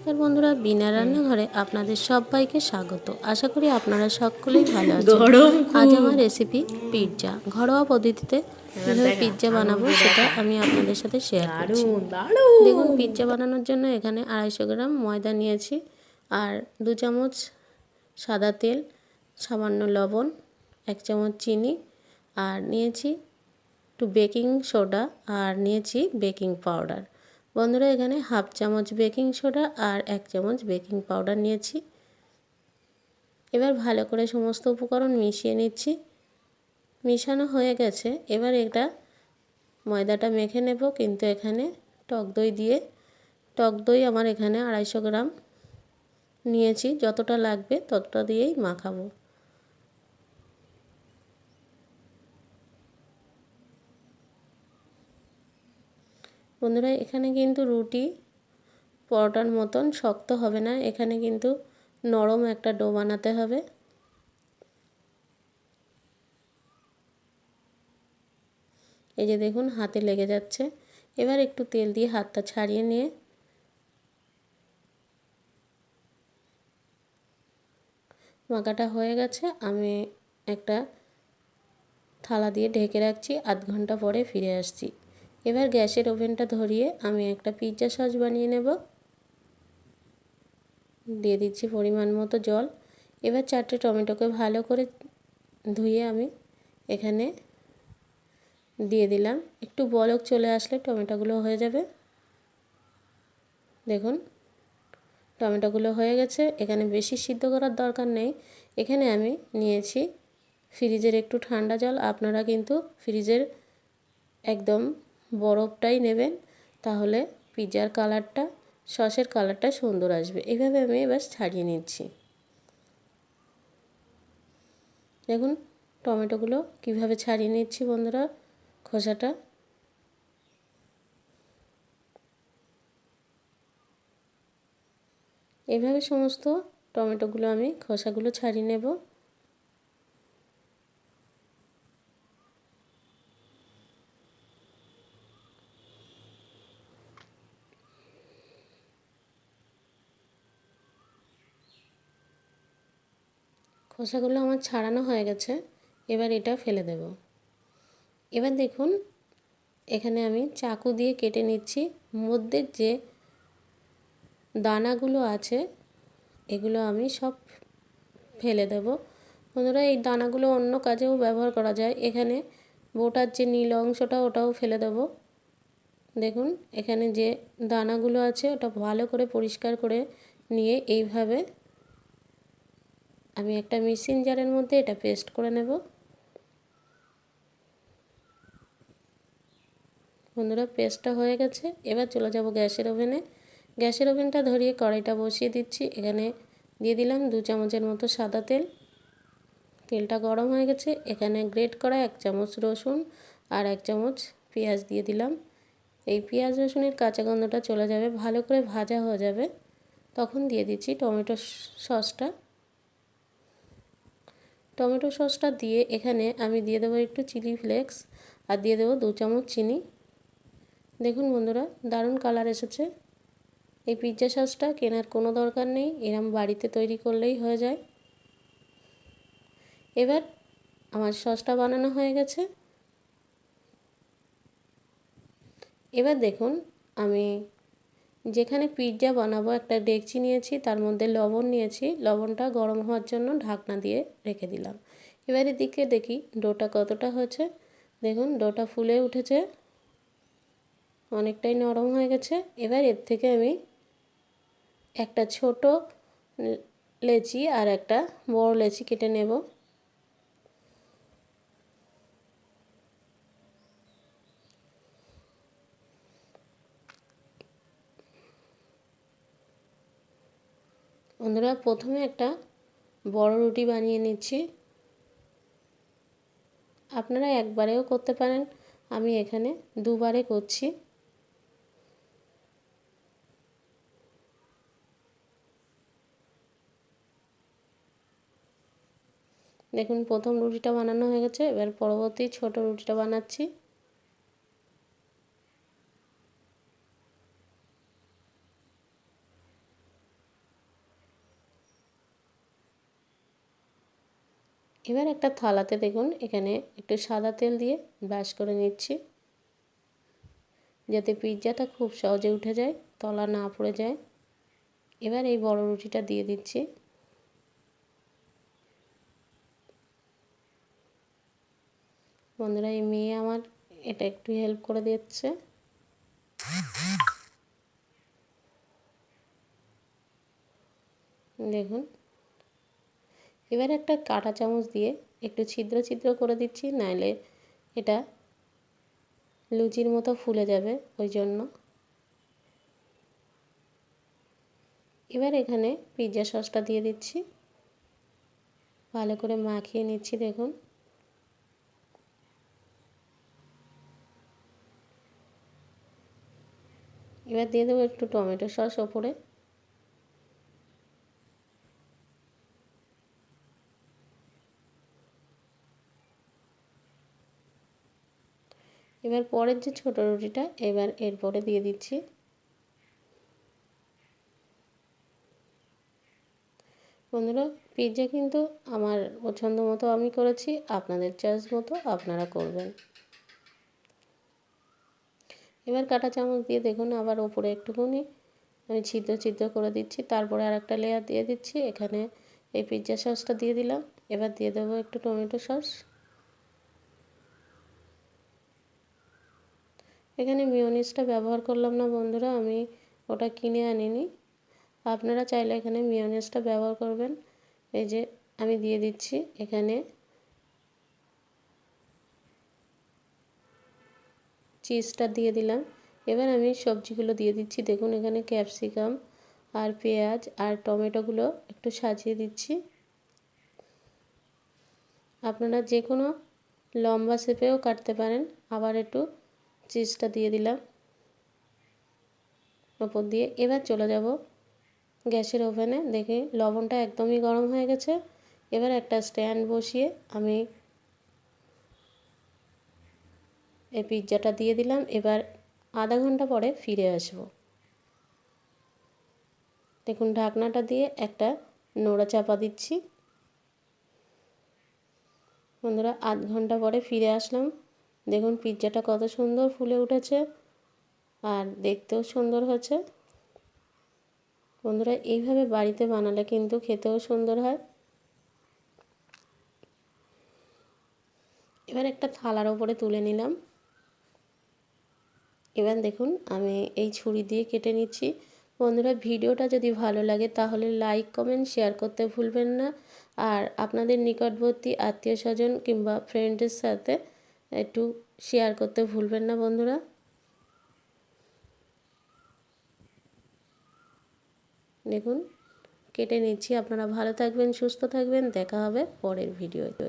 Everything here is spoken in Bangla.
নমস্কার বন্ধুরা বিনা রান্নাঘরে আপনাদের সবাইকে স্বাগত। আশা করি আপনারা সকলেই ভালো আছেন। আজ আমার রেসিপি পিৎজা ঘরোয়া পদ্ধতিতে কীভাবে পিৎজা বানাবো সেটা আমি আপনাদের সাথে শেয়ার করছি। দেখুন পিৎজা বানানোর জন্য এখানে আড়াইশো গ্রাম ময়দা নিয়েছি আর দু চামচ সাদা তেল সামান্য লবণ এক চামচ চিনি আর নিয়েছি একটু বেকিং সোডা আর নিয়েছি বেকিং পাউডার বন্ধুরা, এখানে হাফ চামচ বেকিং সোডা আর এক চামচ বেকিং পাউডার নিয়েছি। এবার ভালো করে সমস্ত উপকরণ মিশিয়ে নিচ্ছি। মিশানো হয়ে গেছে। এবার এটা ময়দাটা মেখে নেব, কিন্তু এখানে টক দই দিয়ে। টক দই আমার এখানে আড়াইশো গ্রাম নিয়েছি। যতটা লাগবে ততটা দিয়েই মাখাবো। বন্ধুরা, এখানে কিন্তু রুটি পরোটার মতন শক্ত হবে না। এখানে কিন্তু নরম একটা ডো বানাতে হবে। এই যে দেখুন, হাতে লেগে যাচ্ছে। এবার একটু তেল দিয়ে হাতটা ছাড়িয়ে নিয়ে মাখাটা হয়ে গেছে। আমি একটা থালা দিয়ে ঢেকে রাখছি। আধ ঘণ্টা পরে ফিরে আসছি। এবার গ্যাসের ওভেনটা ধরিয়ে আমি একটা পিৎজা সস বানিয়ে নেব। দিয়ে দিচ্ছি পরিমাণ মতো জল। এবার চারটে টমেটোকে ভালো করে ধুয়ে আমি এখানে দিয়ে দিলাম। একটু বলক চলে আসলে টমেটোগুলো হয়ে যাবে। দেখুন, টমেটোগুলো হয়ে গেছে। এখানে বেশি সিদ্ধ করার দরকার নেই। এখানে আমি নিয়েছি ফ্রিজের একটু ঠান্ডা জল। আপনারা কিন্তু ফ্রিজের একদম বরফটাই নেবেন, তাহলে পিৎজার কালারটা, সসের কালারটা সুন্দর আসবে। এইভাবে আমি এবার ছাড়িয়ে নিচ্ছি। দেখুন, টমেটোগুলো কীভাবে ছাড়িয়ে নিচ্ছি বন্ধুরা, খোসাটা। এভাবে সমস্ত টমেটোগুলো আমি, খোসাগুলো ছাড়িয়ে নেব। খোসাগুলো আমার ছাড়ানো হয়ে গেছে, এবার এটা ফেলে দেব। এবার দেখুন, এখানে আমি চাকু দিয়ে কেটে নিচ্ছি। মধ্যে যে দানাগুলো আছে, এগুলো আমি সব ফেলে দেব। বন্ধুরা, এই দানাগুলো অন্য কাজেও ব্যবহার করা যায়। এখানে বোটার যে নীল অংশটা, ওটাও ফেলে দেব। দেখুন, এখানে যে দানাগুলো আছে, ওটা ভালো করে পরিষ্কার করে নিয়ে এইভাবে আমি একটা মিক্সিং জারের মধ্যে এটা পেস্ট করে নেব। বন্ধুরা পেস্টটা হয়ে গেছে। এবার চলে যাব গ্যাসের ওভেনে। গ্যাসের ওভেনটা ধরিয়ে কড়াইটা বসিয়ে দিচ্ছি। এখানে দিয়ে দিলাম দু চামচের মতো সাদা তেল। তেলটা গরম হয়ে গেছে। এখানে গ্রেট করা এক চামচ রসুন আর এক চামচ পেঁয়াজ দিয়ে দিলাম। এই পেঁয়াজ রসুনের কাঁচা গন্ধটা চলে যাবে, ভালো করে ভাজা হয়ে যাবে। তখন দিয়ে দিচ্ছি টমেটো সসটা। টমেটো সসটা দিয়ে এখানে আমি দিয়ে দেবো একটু চিলি ফ্লেক্স আর দিয়ে দেবো দু চামচ চিনি। দেখুন বন্ধুরা, দারুণ কালার এসেছে। এই পিৎজা সসটা কেনার কোনো দরকার নেই, এরম বাড়িতে তৈরি করলেই হয়ে যায়। এবার আমার সসটা বানানো হয়ে গেছে। এবার দেখুন, আমি যেখানে পিৎজা বানাবো, একটা ডেকচি নিয়েছি, তার মধ্যে লবণ নিয়েছি, লবণটা গরম হওয়ার জন্য ঢাকনা দিয়ে রেখে দিলাম। এবার এদিকে দেখি ডোটা কতটা হয়েছে। দেখুন, ডোটা ফুলে উঠেছে, অনেকটাই নরম হয়ে গেছে। এবার এর থেকে আমি একটা ছোট লেচি আর একটা বড় লেচি কেটে নেব। বন্ধুরা, প্রথমে একটা বড় রুটি বানিয়ে নিচ্ছি। আপনারা একবারেও করতে পারেন। আমি এখানে দুবারে করছি। দেখুন, প্রথম রুটিটা বানানো হয়ে গেছে। এবার পরবর্তী ছোট রুটিটা বানাচ্ছি। এবার একটা থালাতে দেখুন, এখানে একটু সাদা তেল দিয়ে ব্রাশ করে নিচ্ছি। যাতে পিৎজাটা খুব সহজে উঠে যায়, তলা না পড়ে যায়। এবার এই বড় রুটিটা দিয়ে দিচ্ছি। বন্ধুরা, এই মেয়ে আমার এটা একটু হেল্প করে দিচ্ছে। দেখুন এবার একটা কাঁটা চামচ দিয়ে একটু ছিদ্র ছিদ্র করে দিচ্ছি, নাইলে এটা লুচির মতো ফুলে যাবে ওই জন্য। এবার এখানে পিৎজা সসটা দিয়ে দিচ্ছি। ভালো করে মাখিয়ে নিচ্ছি, দেখুন। এবার দিয়ে দেবো একটু টমেটো সস ওপরে। এবার পরের যে ছোট রুটিটা, এবার এরপরে দিয়ে দিচ্ছি। বন্ধুরা পিৎজা কিন্তু আমার পছন্দ মতো আমি করেছি, আপনাদের চয়েস মতো আপনারা করবেন। এবার কাটা চামচ দিয়ে দেখুন আবার ওপরে একটুখানি আমি ছিদ্র ছিদ্র করে দিচ্ছি, তারপরে আর একটা লেয়ার দিয়ে দিচ্ছি, এখানে এই পিৎজা সসটা দিয়ে দিলাম। এবার দিয়ে দেবো একটু টমেটো সস এখানে মিওনিসটা ব্যবহার করলাম না বন্ধুরা, আমি ওটা কিনে আনিনি। আপনারা চাইলে এখানে মিওনিসটা ব্যবহার করবেন। এই যে আমি দিয়ে দিচ্ছি এখানে চিজটা দিয়ে দিলাম। এবার আমি সবজিগুলো দিয়ে দিচ্ছি। দেখুন এখানে ক্যাপসিকাম আর পেঁয়াজ আর টমেটোগুলো একটু সাজিয়ে দিচ্ছি। আপনারা যে কোনো লম্বা শেপেও কাটতে পারেন। আবার একটু চিজটা দিয়ে দিলাম। ওপর দিয়ে এবার চলে যাব গ্যাসের ওভেনে। দেখি লবণটা একদমই গরম হয়ে গেছে। এবার একটা স্ট্যান্ড বসিয়ে আমি এই পিৎজাটা দিয়ে দিলাম। এবার আধা ঘণ্টা পরে ফিরে আসব। দেখুন, ঢাকনাটা দিয়ে একটা নোড়া চাপা দিচ্ছি। বন্ধুরা, আধ ঘণ্টা পরে ফিরে আসলাম। দেখুন পিৎজাটা কত সুন্দর ফুলে উঠেছে আর দেখতেও সুন্দর হচ্ছে বন্ধুরা, এইভাবে বাড়িতে বানালে কিন্তু খেতেও সুন্দর হয়। এবার একটা থালার ওপরে তুলে নিলাম। এবার দেখুন, আমি এই ছুরি দিয়ে কেটে নিচ্ছি। বন্ধুরা, ভিডিওটা যদি ভালো লাগে তাহলে লাইক, কমেন্ট, শেয়ার করতে ভুলবেন না। আর আপনাদের নিকটবর্তী আত্মীয় স্বজন কিংবা ফ্রেন্ডের সাথে একটু শেয়ার করতে ভুলবেন না বন্ধুরা। দেখুন, কেটে নিচ্ছি। আপনারা ভালো থাকবেন, সুস্থ থাকবেন। দেখা হবে পরের ভিডিওতে